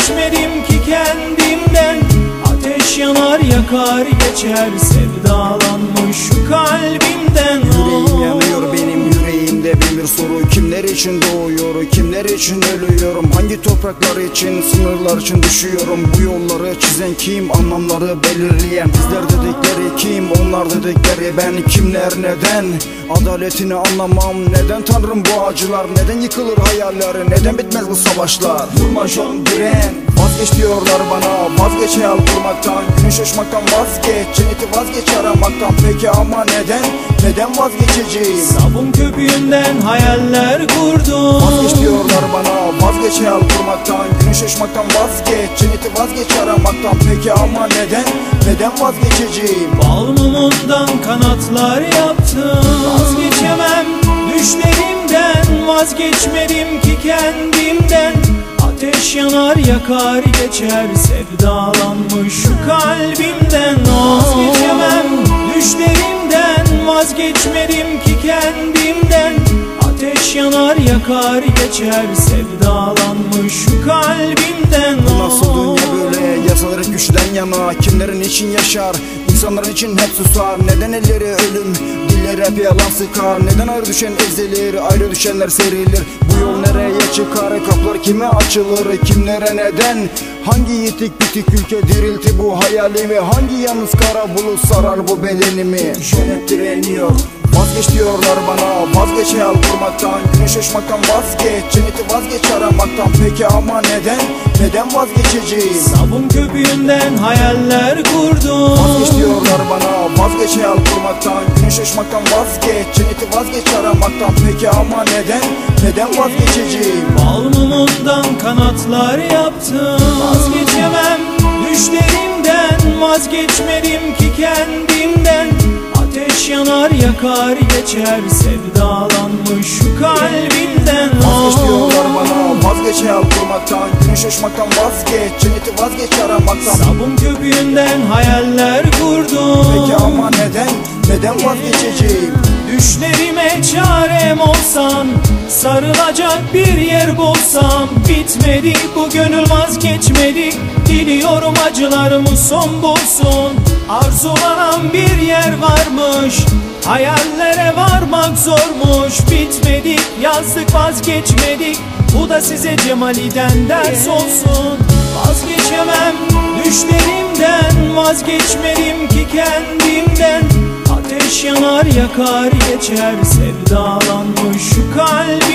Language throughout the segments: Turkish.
Vazgeçmedim ki kendimden. Ateş yanar yakar geçer. Sevdalanmış şu kalbimden. Yüreğim yanıyor benim yüreğimde bir soru. Kimler için doğuyor, kimler için ölüyorum? Hangi topraklar için, sınırlar için düşüyorum? Bu yolları çizen kim, anlamları belirleyen Bizler dedikleri kim, onlar dedikleri ben Kimler neden, adaletini anlamam. Neden tanrım bu acılar, neden yıkılır hayalleri Neden bitmez bu savaşlar? Durma John diren, Vazgeç diyorlar bana. Vazgeç hayal kurmaktan. Güneş uçmaktan vazgeç. Cenneti vazgeç aramaktan. Peki ama neden? Neden vazgeçeceğim? Sabun köpüğünden hayaller kurdum. Vazgeç diyorlar bana. Vazgeç hayal kurmaktan. Güneş uçmaktan vazgeç. Cenneti vazgeç aramaktan. Peki ama neden? Neden vazgeçeceğim? Bal mumundan kanatlar yaptım Vazgeçmedim ki kendimden. Ateş yanar yakar geçer Sevdalanmış şu kalbimden. Vazgeçemem düşlerimden. Vazgeçmedim ki kendimden. Ateş yanar yakar geçer Sevdalanmış şu kalbimden. Nasıl dünya yana Kimlerin için yaşar? İnsanların için hep susar. Neden elleri ölüm? Dilleri hep yalan sıkar. Neden ayrı düşen ezilir? Ayrı düşenler serilir. Bu yol nereye çıkar? Kapılar kime açılır? Kimlere neden? Hangi yitik bitik ülke dirilti bu hayalimi? Hangi yalnız kara bulut sarar bu bedenimi? Jönet direniyor Vazgeç diyorlar bana Vazgeç hayal kurmaktan Güneş uçmaktan vazgeç Cenneti vazgeç aramaktan. Peki ama neden Neden vazgeçeceğim? Sabun köpüğünden hayaller kurdum. Vazgeç diyorlar bana Vazgeç hayal kurmaktan Güneş uçmaktan vazgeç Cenneti vazgeç aramaktan. Peki ama neden Neden vazgeçeceğim? Bal mumundan kanatlar yaptım. Vazgeçemem düşlerimden Ateş yanar yakar geçer Sevdalanmış şu kalbimden Vazgeç diyorlar bana Vazgeç hayal kurmaktan Güneş vazgeç Cenneti vazgeç aramaktan. Sabun köpüğünden hayaller kurdum. Peki ama neden Neden vazgeçeceğim? Düşlerime olsan Sarılacak bir yer bulsam. Bitmedi bu gönül vazgeçmedi. Diliyorum acılarımı son bulsun. Arzulanan bir yer varmış. Hayallere varmak zormuş. Bitmedik yazdık vazgeçmedik. Bu da size Cemali'den ders olsun. Vazgeçemem düşlerimden Vazgeçmedim ki kendimden. Ateş yanar yakar geçer Sevdalanmış şu bana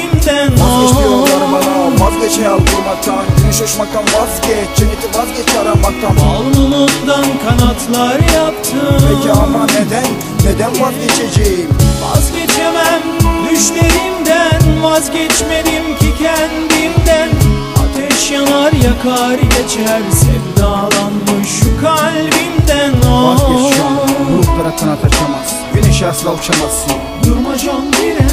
Vazgeç hayal kurmaktan Güneş uçmaktan vazgeç. Cenneti vazgeç aramaktan. Bal mumundan kanatlar yaptım. Peki ama neden Neden vazgeçeceğim? Vazgeçemem düşlerimden Vazgeçmedim ki kendimden. Ateş yanar yakar geçer Sevdalanmış şu kalbimden. Vazgeç şu an Bulutlara kanat açamaz Güneş asla uçamazsın. Durma can diren